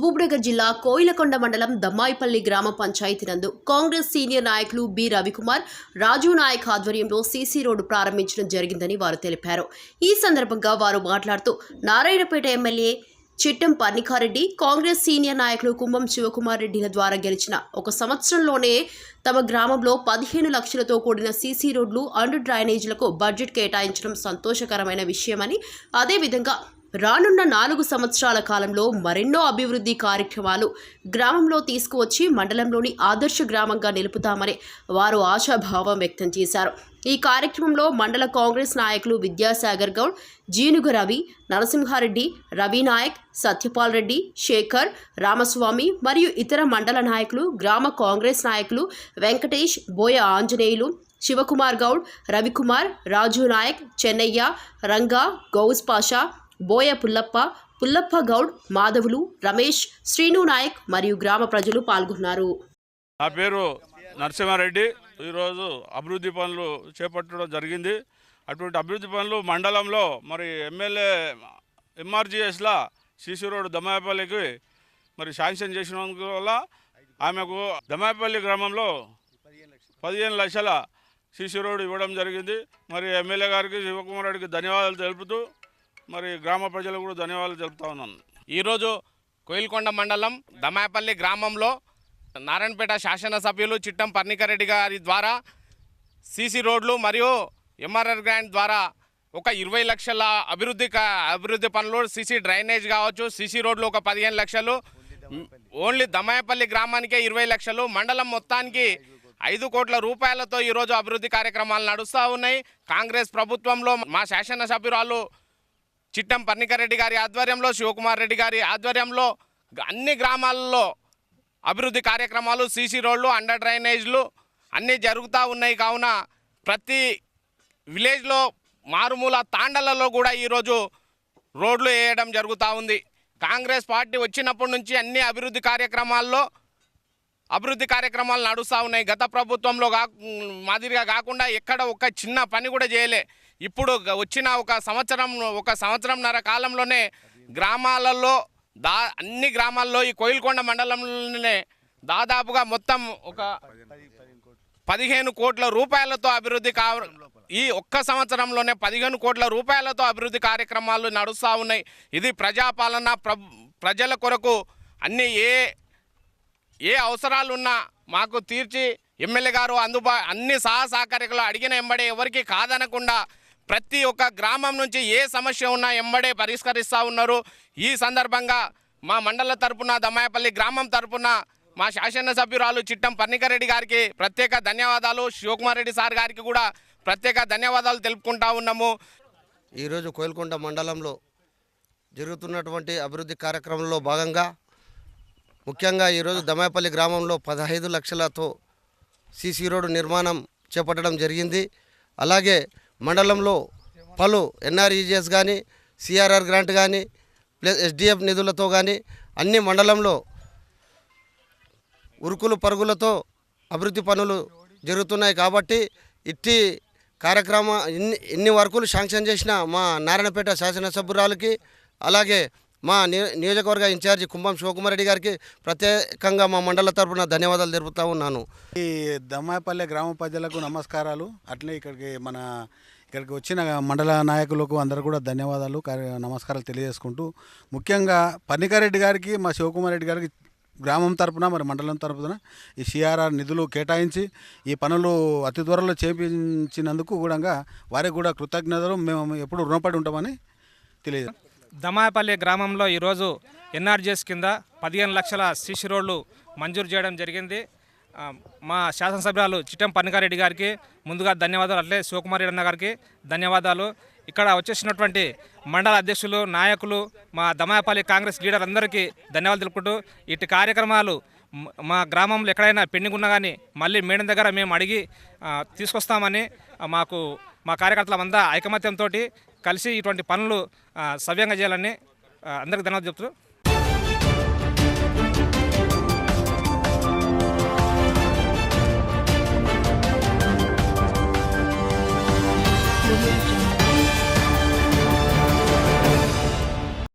మహబూబ్నగర్ జిల్లా కోయిలకొండ మండలం దమ్మాయిపల్లి గ్రామ పంచాయతీ నందు కాంగ్రెస్ సీనియర్ నాయకులు బి. రవికుమార్ రాజు నాయక్ ఆధ్వర్యంలో సీసీ రోడ్డు ప్రారంభించడం జరిగిందని వారు తెలిపారు. ఈ సందర్భంగా వారు మాట్లాడుతూ నారాయణపేట ఎమ్మెల్యే చిట్టం పర్ణికారెడ్డి కాంగ్రెస్ సీనియర్ నాయకులు కుంభం శివకుమార్ రెడ్డిల ద్వారా గెలిచిన ఒక సంవత్సరంలోనే తమ గ్రామంలో పదిహేను లక్షలతో కూడిన సీసీ రోడ్లు అండర్ డ్రైనేజీలకు బడ్జెట్ కేటాయించడం సంతోషకరమైన విషయమని అదేవిధంగా రానున్న నాలుగు సంవత్సరాల కాలంలో మరెన్నో అభివృద్ధి కార్యక్రమాలు గ్రామంలో తీసుకువచ్చి మండలంలోని ఆదర్శ గ్రామంగా నిలుపుతామని వారు ఆశాభావం వ్యక్తం చేశారు. ఈ కార్యక్రమంలో మండల కాంగ్రెస్ నాయకులు విద్యాసాగర్ గౌడ్ జీనుగ రవి నరసింహారెడ్డి రవినాయక్ సత్యపాల్ రెడ్డి శేఖర్ రామస్వామి మరియు ఇతర మండల నాయకులు గ్రామ కాంగ్రెస్ నాయకులు వెంకటేష్ బోయ ఆంజనేయులు శివకుమార్ గౌడ్ రవికుమార్ రాజు నాయక్ చెన్నయ్య రంగా గౌజ్ పాషా బోయ పుల్లప్ప పుల్లప్ప గౌడ్ మాధవులు రమేష్ శ్రీను నాయక్ మరియు గ్రామ ప్రజలు పాల్గొన్నారు. నా పేరు నరసింహారెడ్డి. ఈరోజు అభివృద్ధి పనులు చేపట్టడం జరిగింది. అటువంటి అభివృద్ధి పనులు మండలంలో మరి ఎమ్మెల్యే ఎంఆర్జిఎస్లా సీసీ రోడ్ దమాయపల్లికి మరి శాంక్షన్ చేసినందుకు వల్ల ఆమెకు దమాయపల్లి గ్రామంలో పదిహేను లక్షల సీసీ రోడ్ ఇవ్వడం జరిగింది. మరి ఎమ్మెల్యే గారికి శివకుమార్ రెడ్డికి ధన్యవాదాలు తెలుపుతూ మరి గ్రామ ప్రజలకు కూడా ధన్యవాదాలు తెలుపుతా ఉన్నాను. ఈరోజు కోయిల్కొండ మండలం దమాయపల్లి గ్రామంలో నారాయణపేట శాసనసభ్యులు చిట్టం పర్ణికారెడ్డి గారి ద్వారా సీసీ రోడ్లు మరియు ఎంఆర్ఆర్ గ్రాంట్ ద్వారా ఒక ఇరవై లక్షల అభివృద్ధి కా- అభివృద్ధి పనులు సీసీ డ్రైనేజ్ కావచ్చు సీసీ రోడ్లు ఒక పదిహేను లక్షలు ఓన్లీ దమాయపల్లి గ్రామానికే ఇరవై లక్షలు మండలం మొత్తానికి ఐదు కోట్ల రూపాయలతో ఈరోజు అభివృద్ధి కార్యక్రమాలు నడుస్తూ ఉన్నాయి. కాంగ్రెస్ ప్రభుత్వంలో మా శాసనసభ్యురాలు చిట్టం పర్ణికరెడ్డి గారి ఆధ్వర్యంలో శివకుమార్ రెడ్డి గారి ఆధ్వర్యంలో అన్ని గ్రామాల్లో అభివృద్ధి కార్యక్రమాలు సీసీ రోడ్లు అండర్ డ్రైనేజ్లు అన్నీ జరుగుతూ ఉన్నాయి. కావున ప్రతి విలేజ్లో మారుమూల తాండలలో కూడా ఈరోజు రోడ్లు వేయడం జరుగుతూ ఉంది. కాంగ్రెస్ పార్టీ వచ్చినప్పటి నుంచి అన్ని అభివృద్ధి కార్యక్రమాల్లో అభివృద్ధి కార్యక్రమాలు నడుస్తూ ఉన్నాయి. గత ప్రభుత్వంలో కా మాదిరిగా కాకుండా ఎక్కడ ఒక చిన్న పని కూడా చేయలే. ఇప్పుడు వచ్చిన ఒక సంవత్సరం ఒక సంవత్సరంన్నర కాలంలోనే గ్రామాలలో దా అన్ని గ్రామాల్లో ఈ కోయిల్కొండ మండలంలోనే దాదాపుగా మొత్తం ఒక పదిహేను కోట్ల రూపాయలతో అభివృద్ధి కా ఈ ఒక్క సంవత్సరంలోనే పదిహేను కోట్ల రూపాయలతో అభివృద్ధి కార్యక్రమాలు నడుస్తూ ఉన్నాయి. ఇది ప్రజాపాలన ప్ర ప్రజల కొరకు అన్ని ఏ ఏ అవసరాలున్నా మాకు తీర్చి ఎమ్మెల్యే గారు అందుబా అన్ని సహా సహకారికలు అడిగిన ఎంబడే ఎవరికి కాదనకుండా ప్రతి ఒక్క గ్రామం నుంచి ఏ సమస్య ఉన్నా ఎంబడే పరిష్కరిస్తూ ఉన్నారు. ఈ సందర్భంగా మా మండల తరపున దమాయపల్లి గ్రామం తరపున మా శాసనసభ్యురాలు చిట్టం పన్నికరెడ్డి గారికి ప్రత్యేక ధన్యవాదాలు. శివకుమార్ రెడ్డి సార్ గారికి కూడా ప్రత్యేక ధన్యవాదాలు తెలుపుకుంటా ఉన్నాము. ఈరోజు కోయిల్కొండ మండలంలో జరుగుతున్నటువంటి అభివృద్ధి కార్యక్రమంలో భాగంగా ముఖ్యంగా ఈరోజు దమాయపల్లి గ్రామంలో పదహైదు లక్షలతో సీసీ రోడ్డు నిర్మాణం చేపట్టడం జరిగింది. అలాగే మండలంలో పలు ఎన్ఆర్ఈజిఎస్ కానీ సిఆర్ఆర్ గ్రాంట్ కానీ ప్లస్ ఎస్డిఎఫ్ నిధులతో కానీ అన్ని మండలంలో ఉరుకులు పరుగులతో అభివృద్ధి పనులు జరుగుతున్నాయి కాబట్టి ఇట్టి కార్యక్రమ ఇన్ని ఇన్ని వర్కులు శాంక్షన్ చేసిన మా నారాయణపేట శాసనసభ్యురాలకి అలాగే మా నియో- నియోజకవర్గ ఇన్ఛార్జి కుంభం శివకుమార్ రెడ్డి గారికి ప్రత్యేకంగా మా మండల తరఫున ధన్యవాదాలు తెలుపుతా ఉన్నాను. ఈ దమ్మాయపల్లె గ్రామ ప్రజలకు నమస్కారాలు. అట్లే ఇక్కడికి మన ఇక్కడికి వచ్చిన మండల నాయకులకు అందరూ కూడా ధన్యవాదాలు కార్య- నమస్కారాలు తెలియజేసుకుంటూ. ముఖ్యంగా పన్నికారెడ్డి గారికి మా శివకుమార్ రెడ్డి గారికి గ్రామం తరపున మరి మండలం తరపున ఈ సిఆర్ఆర్ నిధులు కేటాయించి ఈ పనులు అతి త్వరలో చేపించినందుకు కూడా వారికి కూడా కృతజ్ఞతలు. మేము ఎప్పుడు రుణపడి ఉంటామని తెలియదు దమాయపల్లి గ్రామంలో ఈరోజు ఎన్ఆర్జీఎస్ కింద పదిహేను లక్షల సిసి రోడ్లు మంజూరు చేయడం జరిగింది. మా శాసనసభ్యురాలు చిట్టం పన్నికారెడ్డి గారికి ముందుగా ధన్యవాదాలు. అట్లే శివకుమార్ రెడ్డి అన్న గారికి ధన్యవాదాలు. ఇక్కడ వచ్చేసినటువంటి మండల అధ్యక్షులు నాయకులు మా దమాయపల్లి కాంగ్రెస్ లీడర్ అందరికీ ధన్యవాదాలు తెలుపుకుంటూ ఇటు కార్యక్రమాలు మా గ్రామంలో ఎక్కడైనా పెండింగ్ ఉన్నా కానీ మళ్ళీ మేడం దగ్గర మేము అడిగి తీసుకొస్తామని మాకు మా కార్యకర్తలంతా ఐకమత్యంతో కలిసి ఇటువంటి పనులు ఆ, సవ్యంగా చేయాలని అందరికి అందరికీ ధన్యవాదాలు చెప్తూ